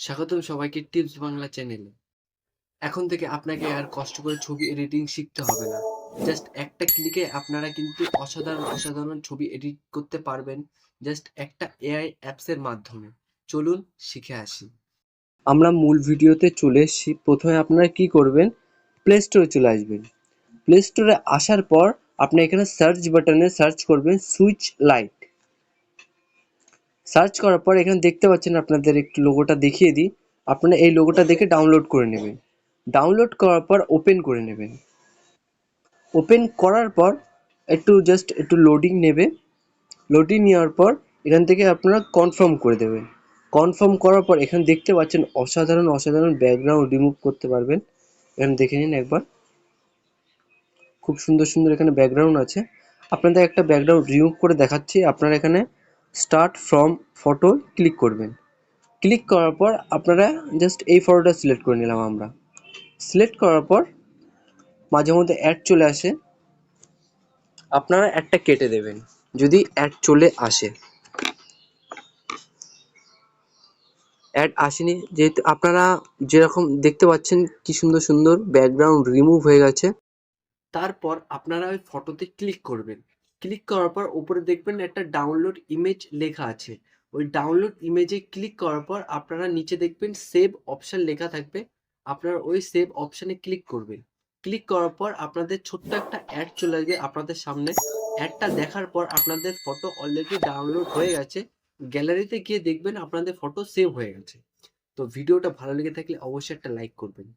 স্বাগতম সবাইকে টিপস বাংলা চ্যানেলে। এখন থেকে আপনাকে আর কষ্ট করে ছবি এডিটিং শিখতে হবে না। জাস্ট একটা ক্লিকে আপনারা কিন্তু অসাধারণ অসাধারণ ছবি এডিট করতে পারবেন জাস্ট একটা এআই অ্যাপসের মাধ্যমে। চলুন শিখে আসি। আমরা মূল ভিডিওতে চলে এসেছি। প্রথমে আপনারা কি করবেন? প্লে স্টোরে চলে আসবেন। প্লে স্টোরে আসার পর আপনি এখানে সার্চ বাটনে সার্চ করবেন সুইচ লাইট সার্চ করার পর এখানে দেখতে পাচ্ছেন আপনাদের একটু লোগোটা দেখিয়ে দিই। আপনারা এই লোগোটা দেখে ডাউনলোড করে নেবেন। ডাউনলোড করার পর ওপেন করে নেবেন। ওপেন করার পর একটু জাস্ট একটু লোডিং নেবে। লোডিং নেওয়ার পর এখান থেকে আপনারা কনফার্ম করে দেবেন। কনফার্ম করার পর এখানে দেখতে পাচ্ছেন অসাধারণ অসাধারণ ব্যাকগ্রাউন্ড রিমুভ করতে পারবেন। এখানে দেখে নিন একবার। খুব সুন্দর সুন্দর এখানে ব্যাকগ্রাউন্ড আছে। আপনাদের একটা ব্যাকগ্রাউন্ড রিমুভ করে দেখাচ্ছি। আপনারা এখানে স্টার্ট ফ্রম ফটো ক্লিক করবেন। ক্লিক করার পর আপনারা জাস্ট এই ফটোটা সিলেক্ট করে নিলাম আমরা। সিলেক্ট করার পর মাঝে মধ্যে অ্যাড চলে আসে। আপনারা অ্যাডটা কেটে দেবেন। যদি অ্যাড চলে আসে। অ্যাড আসেনি, যেহেতু আপনারা যেরকম দেখতে পাচ্ছেন কি সুন্দর সুন্দর ব্যাকগ্রাউন্ড রিমুভ হয়ে গেছে। তারপর আপনারা ওই ফটোতে ক্লিক করবেন। ক্লিক করার পর উপরে দেখবেন একটা ডাউনলোড ইমেজ লেখা আছে। ওই ডাউনলোড ইমেজে ক্লিক করার পর আপনারা নিচে দেখবেন সেভ অপশন লেখা থাকবে। আপনারা ওই সেভ অপশনে ক্লিক করবেন। ক্লিক করার পর আপনাদের ছোট্ট একটা অ্যাড চলে আসবে আপনাদের সামনে। অ্যাডটা দেখার পর আপনাদের ফটো অলরেডি ডাউনলোড হয়ে গেছে। গ্যালারিতে গিয়ে দেখবেন আপনাদের ফটো সেভ হয়ে গেছে। তো ভিডিওটা ভালো লেগে থাকলে অবশ্যই একটা লাইক করবেন।